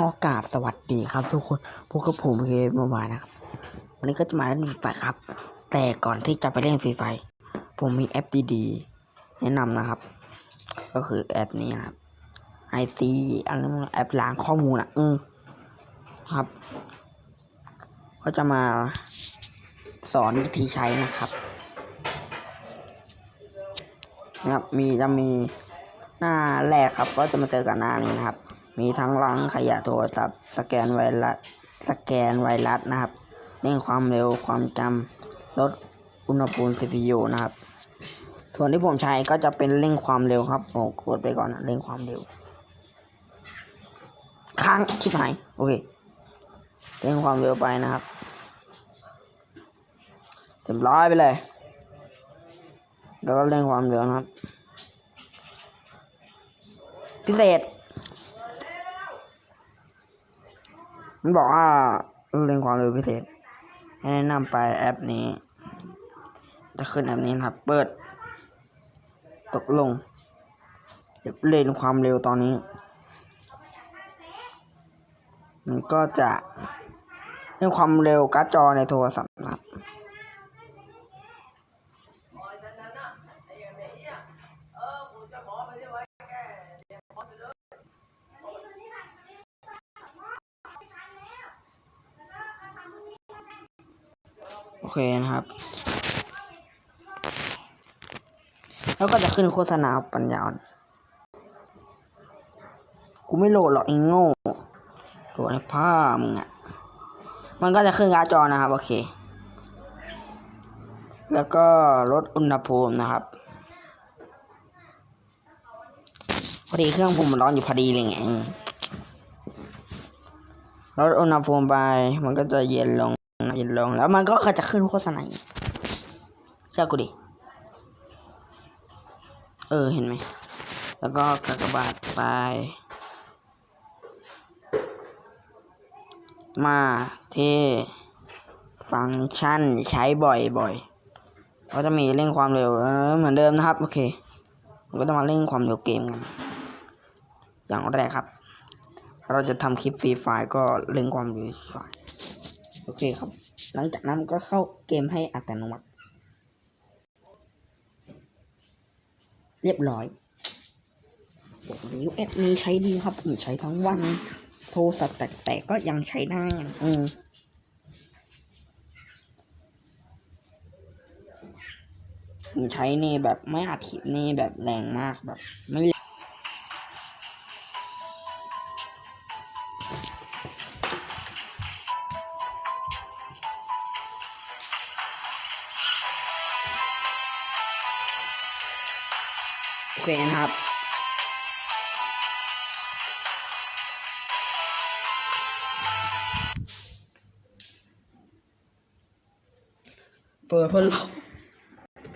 ก็กราบสวัสดีครับ ทุกคนพวกกับผมเคเมื่อวานนะครับ วันนี้ก็จะมาเล่นฟรีไฟครับ แต่ก่อนที่จะไปเล่นฟรีไฟ ผมมีแอปดีๆแนะนำนะครับ ก็คือแอปนี้นะครับ IC อะไรนแอปล้างข้อมูลอะ อืมครับ ก็จะมาสอนวิธีใช้นะครับนะครับ มีจะมีหน้าแรกครับ ก็จะมาเจอกับหน้านี้นะครับ มีทั้งล้างขยะโทรศัพท์ สแกนไวรัสสแกนไวรัสนะครับเร่งความเร็วความจำลดอุณหภูมิ CPU นะครับ ส่วนที่ผมใช้ก็จะเป็นเร่งความเร็วครับผมกดไปก่อนนะเร่งความเร็วค้างชิบหายโอเคเร่งความเร็วไปนะครับเต็มร้อยไปเลย แล้วก็เร่งความเร็วนะครับ พิเศษ มันบอกว่าเร่งความเร็วพิเศษ ให้แนะนำไปแอปนี้ จะขึ้นแอปนี้นะครับ เปิด ตกลงเดี๋ยวเร่งความเร็วตอนนี้ มันก็จะเร่งความเร็วการ์ดจอในโทรศัพท์นะครับ เคนะครับ แล้วก็จะขึ้นโฆษณาปัญญาอ่อนกูไม่โหลดหรอกไอ้โง่โหลดในผ้ามึงอะมันก็จะขึ้นการ์ดจอนะครับ โอเค แล้วก็ลดอุณหภูมินะครับพอดีเครื่องผมมันร้อนอยู่พอดีเลยไงลดอุณหภูมิไปมันก็จะเย็นลง เย็นลงแล้วมันก็จะขึ้นโฆษณาเชื่อกูดิ เออเห็นไหม แล้วก็กากบาทไป มาที่ฟังก์ชันใช้บ่อยๆก็จะมีเร่งความเร็วเออเหมือนเดิมนะครับ โอเคผมก็จะมาเร่งความเร็วเกมกัน อย่างแรกครับ เราจะทำคลิปฟรีไฟล์ก็เร่งความเร็วไฟล์ โอเคครับ หลังจากนั้นก็เข้าเกมให้อัตโนมัติ เรียบร้อยบอกเลยแอปนี้ใช้ดีครับ ผมใช้ทั้งวัน โทรศัพท์แตกๆก็ยังใช้ได้อะอืมผมใช้นี่แบบไม่อัดคลิปนี่แบบแรงมากแบบไม่ เคนครับ เปิดพัดลม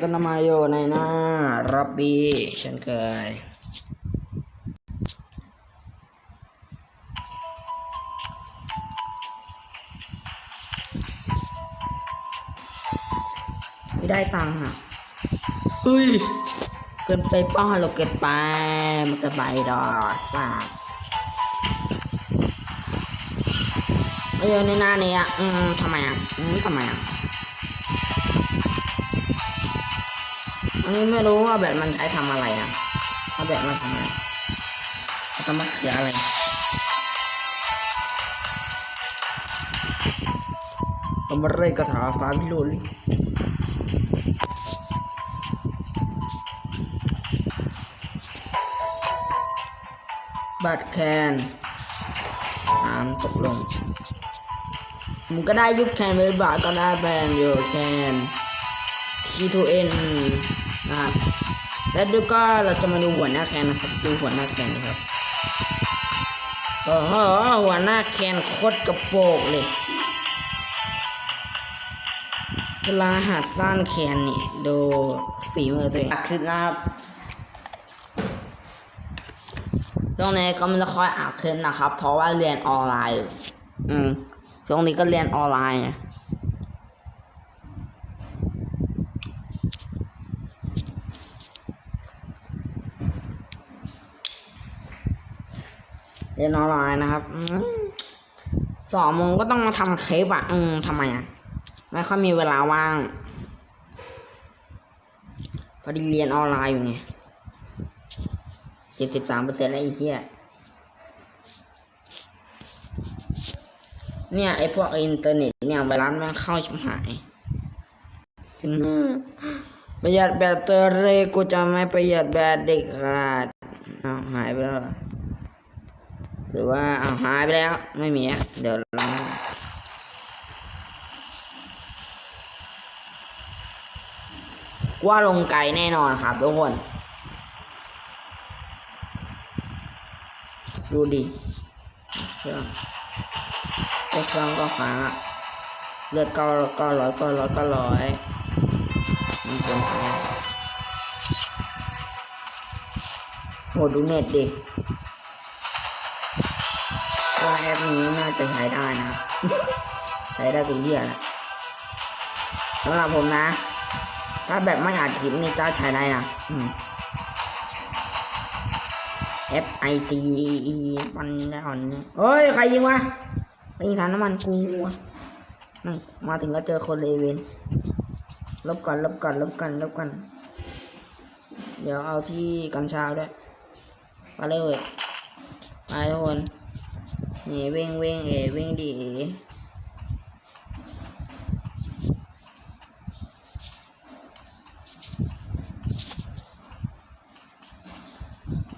กันมาอยู่ในหน้ารับบีเช่นเคยไม่ได้ตังค์อะเฮ้ย เกินไปป้าเราเกินไปมันจะใบดอกฝาเออในหน้านี้อะอืมทำไมอะอืมทำไมอะอันนี้ไม่รู้ว่าแบบมันใช้ทำอะไรอะเอาแบบมาทำอะไรเอาจะมาเขียอะไรทำอะไรกระถาฟ้าพิโรลิ บัตรแคนน้ำตกลงมันก็ได้ยุบแคนไว้บาทก็ได้แบนโยแคน C2N นะครับแล้วดูก็เราจะมาดูหัวหน้าแคนนะครับ ดูหัวหน้าแคนนะครับโอ้โหหัวหน้าแคนโคตรกระโปงเลยเวลาหัดสร้างแคนนี่ดูฝีมือตัวเองคือนะครับ ช่วงนี้ก็ไม่ได้ค่อยอ่านขึ้นะครับ เพราะว่าเรียนออนไลน์ อืมช่วงนี้ก็เรียนออนไลน์ไงรียนออนไลน์นะครับอสองโมงก็ต้องมาทำคลิปอะ อืมทำไมอะ ไม่ค่อยมีเวลาว่างพอดีเรียนออนไลน์อยู่ไง จ็ดสิบสามเปอร์เซ็นต์แล้วไอ้เหี้ยเนี่ยไอ้พวกอินเทอร์เน็ตเนี่ยไวรัสม่งเข้าชิบหายประหยัดแบตเตอรี่กูจะไม่ประหยัดแบตเด็กขาดเอาหายไปแล้วหรือว่าเอาหายไปแล้วไม่มีอะเดี๋ยวลองว่าลงไกลแน่นอนครับทุกคน ดูดิเครื่องไอ้เครื่องก็ค้างอะเลือดก็ก็ร้อยก็ร้อยก็ร้อยมันเป็นไงโหดูเน็ตดิว่าแอปนี้น่าจะใช้ได้นะใช้ได้เป็เยี่ยและสำหรับผมนะ ถ้าแบบไม่อัดคลิปนี่ก็ใช้ได้นะอืม F I C E มันย้อ่อนเนี่ยเฮ้ย ใครยิงวะใครยิงถังน้ำมันกูนั่นมาถึงก็เจอคนเลเวนลบก่อนลบก่อนลบก่อนลบก่อนเดี๋ยวเอาที่กัญชาด้วยไปเลยเว้ยไปทุกคนนี่เว้งเว้งเอเว้งดี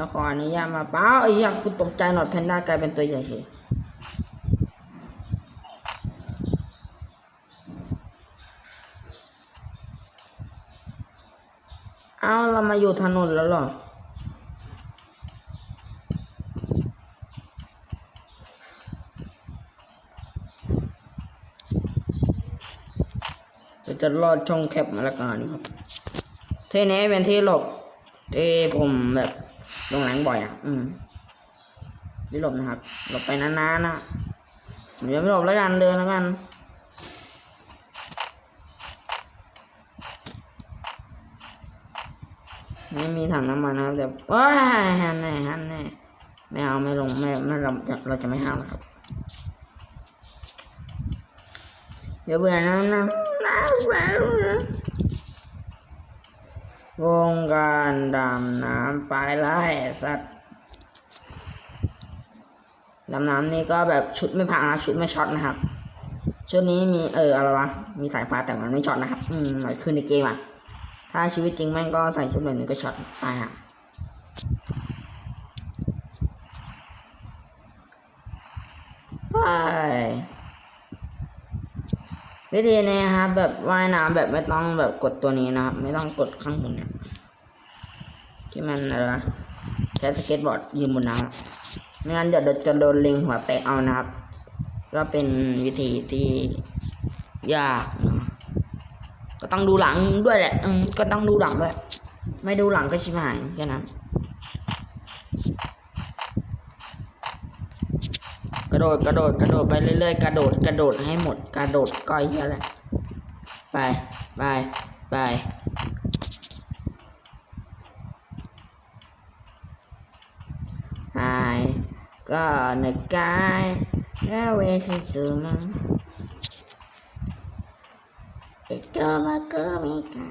เอเดี๋ยวขออนุญาตมาเป้าไอ้เหี้ยกูตกใจหนอดแพนด้ากลายเป็นตัวใหญ่เฉยเอาเรามาอยู่ถนนแล้วเหรอจะรอดช่องแคบมาละกันครับเท่นี้เป็นที่หลบที่ผมแบบ ลงหลังบ่อยอะ อืมที่หลบนะครับ หลบไปนานๆนะผมจะไม่หลบแล้วกันเดินแล้วกันไม่มีถังน้ำมันนะครับเดี๋ยวว้ายฮันแน่ฮันแน่ไม่เอาไม่ลงไม่ไม่เราจะเราจะไม่ห้ามนะครับ เดี๋ยวเบื่อนะนะ วงการดำน้ำปลายไล่สัตว์ดำน้ำนี่ก็แบบชุดไม่พังนะชุดไม่ช็อตนะครับ ชุดนี้มีเอออะไรวะ มีสายฟ้าแต่มันไม่ช็อตนะครับ อืมหมายคือในเกมอะ ถ้าชีวิตจริงแม่งก็ใส่ชุดแบบนี้ก็ช็อตตายฮะป วิธีนี้ครับแบบว่ายน้ำแบบไม่ต้องแบบกดตัวนี้นะครับ ไม่ต้องกดข้างบนเนี่ยที่มันอะไรวะใช้สเก็ตบอร์ดยืนบนน้ำไม่งั้นเดี๋ยวจะโดนลิงหัวแตกเอานะครับ ก็เป็นวิธีที่ยากนะก็ต้องดูหลังด้วยแหละก็ต้องดูหลังด้วย ไม่ดูหลังก็ชิบหายแค่นั้น ระโดดกระโดดกระโดดไปเรื่อยๆกระโดดกระโดดให้หมดกระโดดก้อยแหละไปไปไปหายก็ในกายแล้วเวสิจูมังเอ็ดเกอมาเกอมิกา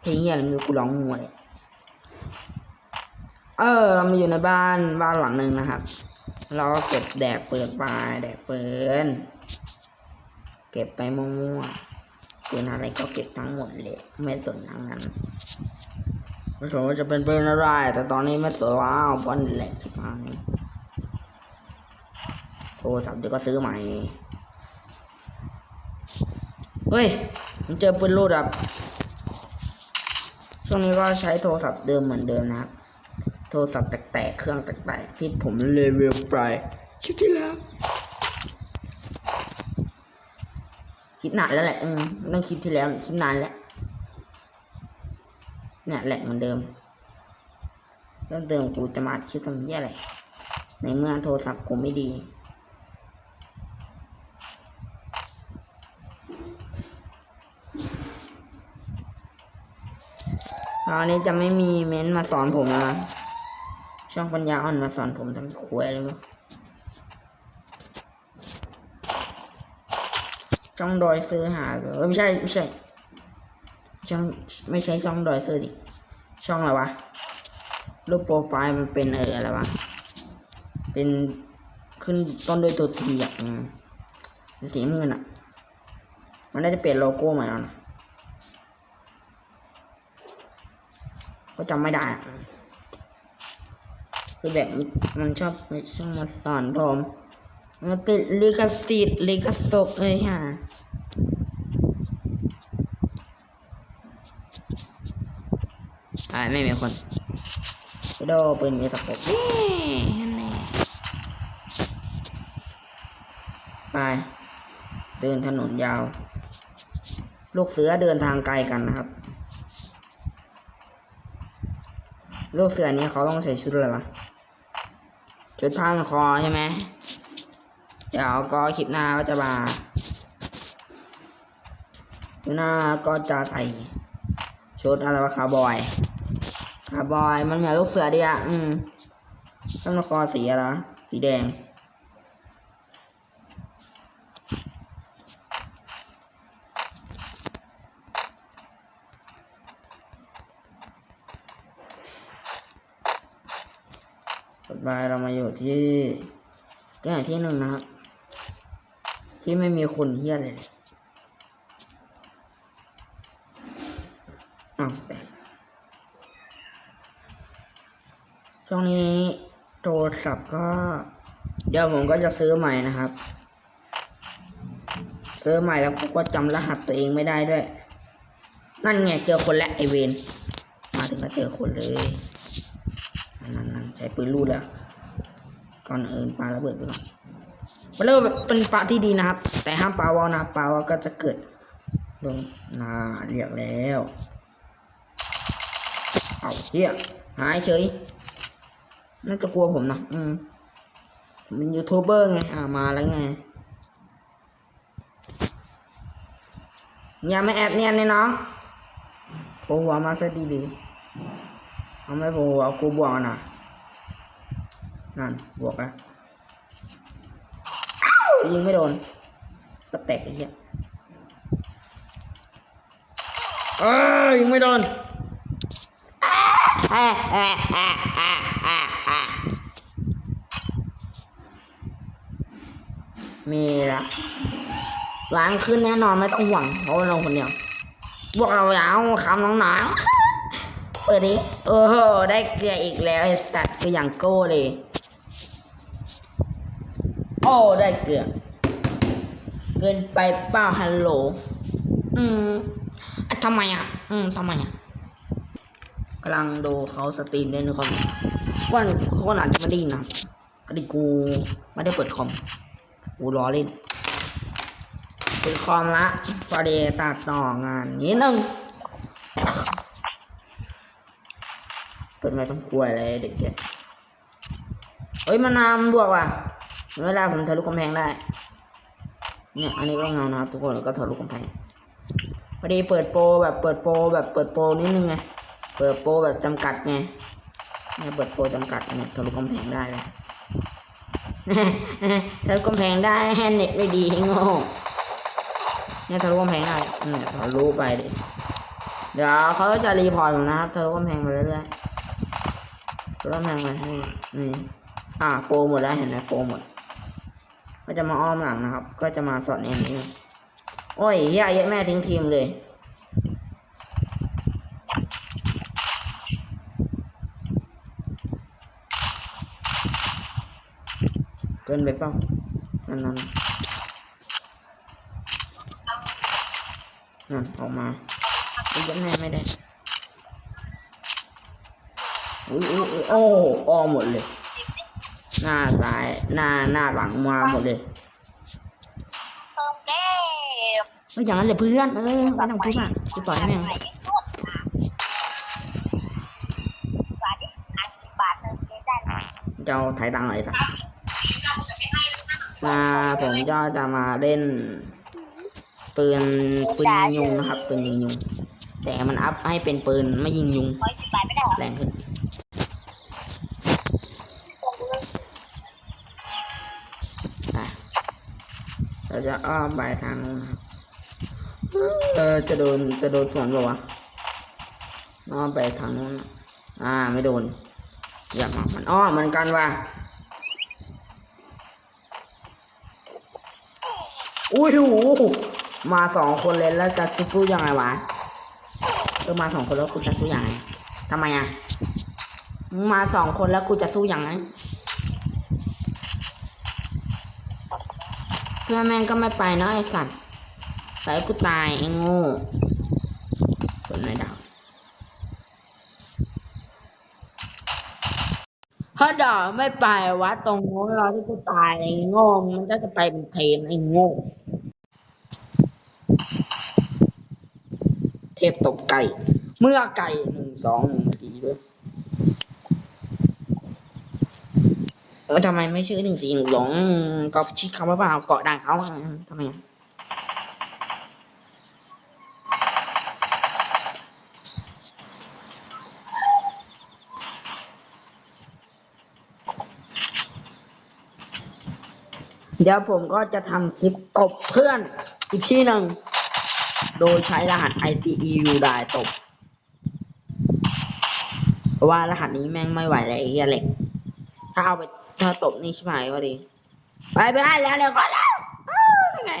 เพลงเหี้ยอะไรไมีกูร้องมัวเลยเออเรามาอยู่ในบ้านบ้านหลังหนึ่งนะครับ เราก็เก็บแดกเปิดไปแดกเปิดเก็บไปมั่วๆปืนอะไรก็เก็บทั้งหมดเลยไม่สนทั้งนั้นไม่สนว่าจะเป็นปืนอะไร แต่ตอนนี้ไม่สนแล้วบอลแหลกสิบห้านี่โทรศัพท์เดี๋ยวก็ซื้อใหม่ เฮ้ยผมเจอปืนรูดครับช่วงนี้ก็ใช้โทรศัพท์เดิมเหมือนเดิมนะครับ ทรศัพท์แตกๆเครื่องแตกๆที่ผมเลเวลไปคลิปที่แล้วคลิปนานแล้วแหละอืมต้องคลิปที่แล้วคลิปนานแล้วเนี่ยแหละเหมือนเดิมเรื่องเดิมกูจะมาอัดคลิปทำเหี้ยอะไรในเมื่อโทรศัพท์กูไม่ดีคราวนี้จะไม่มีเม้นมาสอนผมนะ ช่องปัญญาอ่อนมาสอนผมทำควยเลยมั้งช่องดอยซื้อหาเออไม่ใช่ไม่ใช่ ช่องไม่ใช่ช่องดอยซื้อดิ ช่องอะไรวะ รูปโปรไฟล์มันเป็นเอออะไรวะ เป็นขึ้นต้นด้วยตัวทีอะสีน้ำเงินอะ มันน่าจะเปลี่ยนโลโก้ใหม่แล้วนะก็จำไม่ได้ คือแบบมันชอบมันชอบมาสอนผมมันติดลิขสิทธิ์ลิขศกเลยฮะอ่าไม่มีคนโดปืนมีตะปบไปเดินถนนยาว ลูกเสือเดินทางไกลกันนะครับ ลูกเสือนี้เขาต้องใส่ชุดอะไรวะ ชุดผ้าพันคอใช่ไหมเดี๋ยวก็คลิปหน้าก็จะมาคลิปหน้าก็จะใส่ชุดอะไรวะคาร์บอยคาร์บอยมันเหมือนลูกเสือดีอะอืมผ้าพันคอสีอะไรวสีแดง ไปเรามาอยู่ที่ที่ไหนที่หนึ่งนะครับ ที่ไม่มีคนเฮี้ยเลยอ้าวช่วงนี้โทรศัพท์ก็ เดี๋ยวผมก็จะซื้อใหม่นะครับ ซื้อใหม่แล้วก็จำรหัสตัวเองไม่ได้ด้วย นั่นไงเจอคนแล้วไอเวนมาถึงก็เจอคนเลย นั่นนั่นใช้ปืนลูดแล้วก่อนอื่นปาระเบิดไปก่อนมันเริ่มเป็นปลาที่ดีนะครับ แต่ห้ามปลาวอลนะปลาวอลก็จะเกิดลงนาเรียกแล้วเอาเฮียหายเฉยน่าจะกลัวผมนะอืมผมเป็นยูทูบเบอร์ไงอ่ามาแล้วไงอย่าไม่แอบเนียนเลยน้องโผล่หัวมาซะดีๆ เอาไม่โผล่เอากูบวกนะนั่นบวกอะยิงไม่โดนก็แตกไอ้เหี้ยเอ้ยยิงไม่โดนมีละล้างขึ้นแน่นอนไม่ต้องหวังเพราะเราคนเดียวบวกเราแล้วคำน้องหนาว เปิดดิ โอ้โห ได้เกลืออีกแล้วไอ้สัตว์ก็อย่างโก้เลย โอ้ ได้เกลือ เกินไปเปล่าฮัลโหล อืมอะทำไมอะ อืมทำไมอะกำลังดูเขาสตรีมเล่นคอมว่าคนอาจจะไม่ได้ยินนะพอดีกูไม่ได้เปิดคอม กูรอเล่น เปิดคอมละพอดีตัดต่องานนิดนึง เปิดไม่ต้องกลัวอะไรเด็กเกเฮ้ยมานามบวกว่ะเวลาผมทะลุกำแพงได้ เนี่ยอันนี้ก็เงานะครับทุกคนแล้วก็ทะลุกำแพงพอดีเปิดโปรแบบเปิดโปรแบบเปิดโปรนิดนึงไงเปิดโปรแบบจำกัดไงเนี่ยเปิดโปรจำกัดเนี่ยทะลุกำแพงได้เลยทะลุกำแพงได้แฮนเน็ตไม่ดีโง่เนี่ยทะลุกำแพงได้เนี่ยทะลุไปดิเดี๋ยวเขาจะรีพอร์ตผมนะครับทะลุกำแพงไปเรื่อยๆ ทะลุกำแพงไปให้นี่อ่าโปรหมดแล้วเห็นไหมโปรหมด ก็จะมาอ้อมหลังนะครับ ก็จะมาสอดเนียนนี้โอ้ยเฮียเยอะแม่ทิ้งทีมเลยเกินไปเปล่านั่นนั่นนั่นออกมาเยอะแม่ไม่ได้ อุ้ยอุ้ยอุ้ยโอ้ออหมดเลย หน้าซ้าย หน้าหน้าหลังมาหมดเลยเติมเกมไม่อย่างนั้นเลยเพื่อนเออไม่ต้องพูดอะกูปล่อยให้แม่งไหนสุดบาทดิอันบาทเติมเกมได้ไหมเจ้าถ่ายตังค์หน่อยสักมาผมก็จะมาเล่น ปืนปืนยิงยุงนะครับปืนยิงยุงแต่มันอัพให้เป็นปืนไม่ยิงยุงร้อยสิบบาทไม่ได้เหรอแรงขึ้น จะอ้อมไปทางนู้นครับ เออจะโดนจะโดนสวนเปล่าวะอ้อมไปทางนู้น อ่าไม่โดน อย่ามามันอ้อมเหมือนกันว่ะ อุ้ยโหมาสองคนเลยแล้วจะสู้ยังไงวะเออมาสองคนแล้วกูจะสู้ยังไงทำไมอะมึงมาสองคนแล้วกูจะสู้ยังไง เพื่อแม่งก็ไม่ไปเนาะไอสัตว์แต่กูตายไอ้โง่คนไหนดาวถ้าด่าไม่ไปวัดตรงโน้นเราที่กูตายไอ้โง่มันก็จะไปเป็นเทมไอ้โง่เทพตบไก่ เมื่อไก่หนึ่งสองหนึ่งสี่ด้วย เออทำไมไม่ชื่อหนึ่งสี่หนึ่งสองก็ชี้คำว่าเปล่าเกาะด่างเขาทำไมเดี๋ยวผมก็จะทำคลิปตบเพื่อนอีกที่หนึ่ง โดยใช้รหัส ICEU ได้ตบ เพราะว่ารหัสนี้แม่งไม่ไหวแล้วไอ้เหี้ยเหล็ก ถ้าเอาไป ถ้าตบนี่ชิบหายก็ดีไปไปให้แล้วเร็วก็แล้วยังไง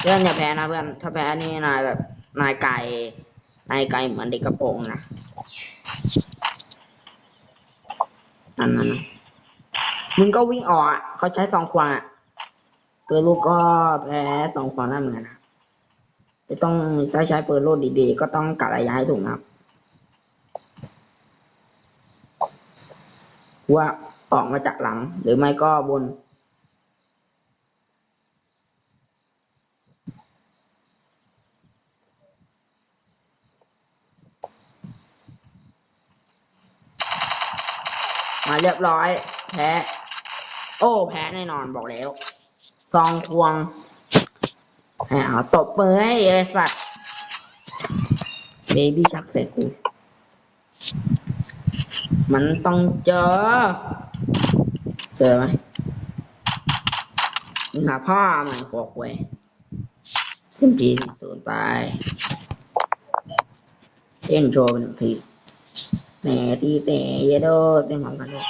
เพื่อนอย่าแพ้นะเพื่อนถ้าแพ้นี่นายแบบนายไก่นายไก่เหมือนเด็กกระโปรงนะนั่นนั่นมึงก็วิ่งออกอะเขาใช้สองควงอะเปิดลูกก็แพ้สองฝั่งได้เหมือนกันนะจะต้องถ้าใช้เปิดโลดดีๆ ก็ต้องกัดระยะให้ถูกนะครับ ว่าออกมาจากหลัง หรือไม่ก็บน มาเรียบร้อยแพ้โอ้ แพ้แน่นอนบอกแล้วซองควงแหมตบมือให้ไอ้สัตว์เบบี้ชักเสร็จกู มันต้องเจอ เจอไหมมึงหาพ่อใหม่ขวกเว้ยขึ้นทีศูนย์ไปเต้นโชว์เป็นหนึ่งทีแหน่ตีแต่เยโดเต้นของกันด้วย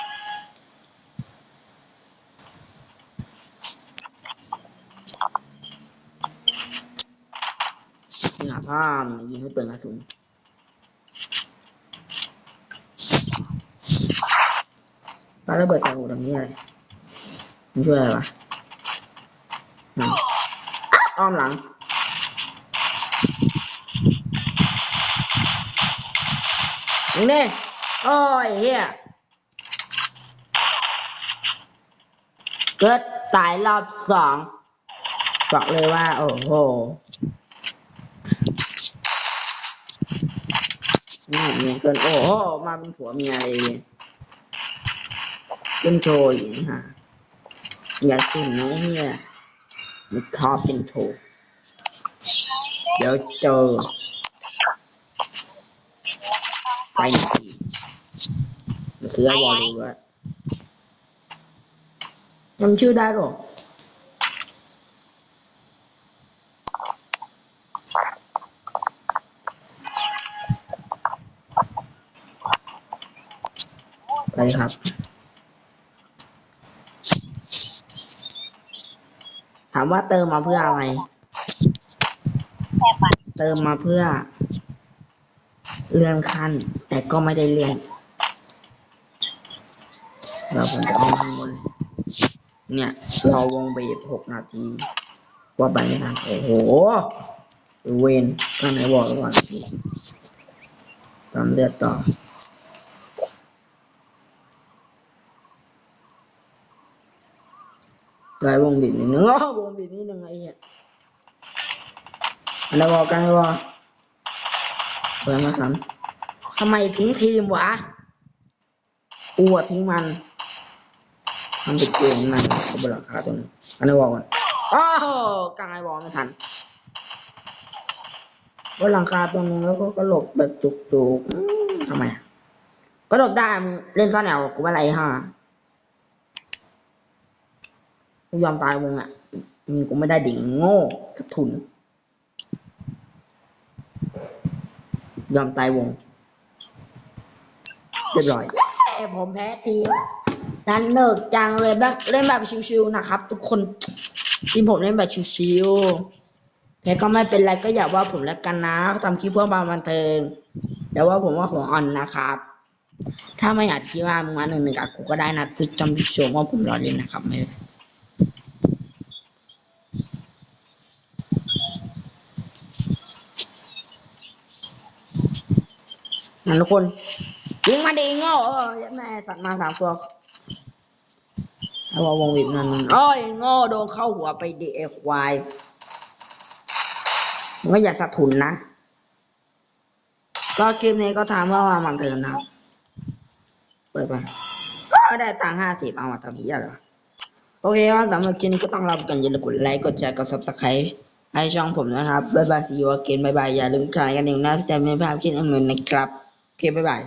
นี่หาผ้ามายิงให้เปลืองกระสุน ปาระเบิดใส่หูตรงนี้อะไรมันช่วยอะไรวะอืมอ้อมหลังนี่นี่โอ้ยเฮียเกิดตายรอบสองบอกเลยว่า โอ้โหนี่เมียเกิน โอ้โห มาเป็นผัวเมียเลย เนี่ยเป็นโชว์อย่างนี้ฮะอย่าขึ้นนะเฮีามว่าเติมมาเพื่ออะไร เติมมาเพื่อ เลื่อนขั้น แต่ก็ไม่ได้เลื่อนเราผมจะเอาข้างบนเนี่ยเรอวงเบรหกนาที ว่าไปไม่ทันโอ้โห เวนก็ไหนบอกก่อนตามเลือดต่อ ได้วงบิดนิดนึงอ๋อวงบิดนิดนึงไอ้เหี้ยอันนี้บอกกันว่าเปิดมาสันทำไมทิ้งทีมวะกูอะทิ้งมันมันเป็นเกมมันเขาบนหลังคาตัวนี้อันนี้บอกก่อนอ้าวกลางไอ้บอลไม่ทันบนหลังคาตัวนึงแล้วก็กระหลบแบบจุกๆทำไมกระโดดได้เล่นซ่อนแนวกูว่อะไรฮะ กูยอมตายวงอะมึงกูไม่ได้ดิงโง่สักทุน ยอมตายวงเรียบร้อยผมแพ้ทีมนันเนิกจังเลยแบบเล่นแบบชิวๆนะครับ ทุกคนทีมผมเล่นแบบชิวๆแพ้ก็ไม่เป็นไรก็อย่าว่าผมแล้วกันนะทำคลิปเพื่อความบันเทิงแต่ว่าผมว่าหัวอ่อนนะครับ ถ้าไม่อยากที่ว่ามึงมาหนึ่งหนึ่งกับกูก็ได้นะคือจำพิชมว่าผมรอเล่นนะครับไม่ นไรนั่นทุกคนยิงมาดีโง่เออแม่สัตว์มาสามตัวเอาว่าวงวิบนั่นมันโอ้ยโง่โดนเข้าหัวไปดีเอควายมึงก็อย่าสะทุนนะ ก็คลิปนี้ก็ทำว่าว่ามันเถินนะเปิดไปก็ได้ตังห้าสิบเอามาทำเหี้ยหรอโอเคว่าสำหรับคลิปนี้ก็ต้องลาไปก่อนอย่าลืมกดไลค์กดแชร์กดซับสไครต์ให้ช่องผมนะครับ บ๊ายบายซีอูเกนบ๊ายบายอย่าลืมกดกันหนึ่งนะที่จะไม่พลาดคลิปอื่นๆนะครับ Okay, bye bye.